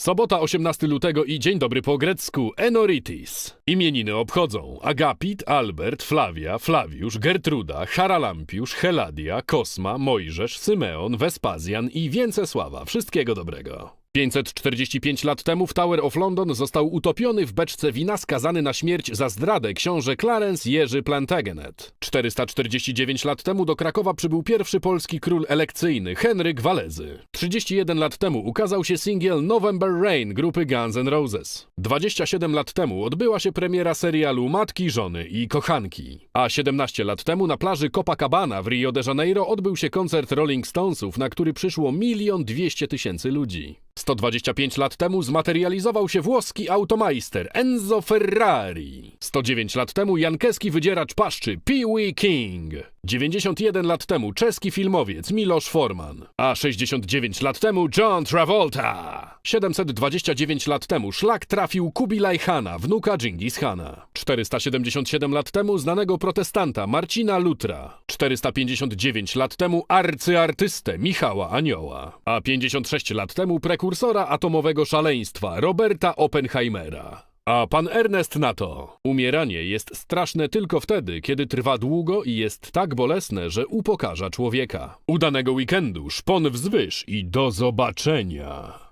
Sobota 18 lutego i dzień dobry po grecku Enoritis. Imieniny obchodzą Agapit, Albert, Flavia, Flawiusz, Gertruda, Haralampiusz, Heladia, Kosma, Mojżesz, Symeon, Wespazjan i Więcesława. Wszystkiego dobrego. 545 lat temu w Tower of London został utopiony w beczce wina skazany na śmierć za zdradę książę Clarence Jerzy Plantagenet. 449 lat temu do Krakowa przybył pierwszy polski król elekcyjny Henryk Walezy. 31 lat temu ukazał się singiel November Rain grupy Guns N' Roses. 27 lat temu odbyła się premiera serialu Matki, Żony i Kochanki. A 17 lat temu na plaży Copacabana w Rio de Janeiro odbył się koncert Rolling Stonesów, na który przyszło milion dwieście tysięcy ludzi. 125 lat temu zmaterializował się włoski automajster Enzo Ferrari. 109 lat temu jankeski wydzieracz paszczy Pee Wee King. 91 lat temu czeski filmowiec Miloš Forman. A 69 lat temu John Travolta. 729 lat temu szlak trafił Kubilaj Hana, wnuka Dżingis Hana. 477 lat temu znanego protestanta Marcina Lutra. 459 lat temu arcyartystę Michała Anioła. A 56 lat temu prekursora atomowego szaleństwa Roberta Oppenheimera. A pan Ernest na to. Umieranie jest straszne tylko wtedy, kiedy trwa długo i jest tak bolesne, że upokarza człowieka. Udanego weekendu, szpon wzwyż i do zobaczenia.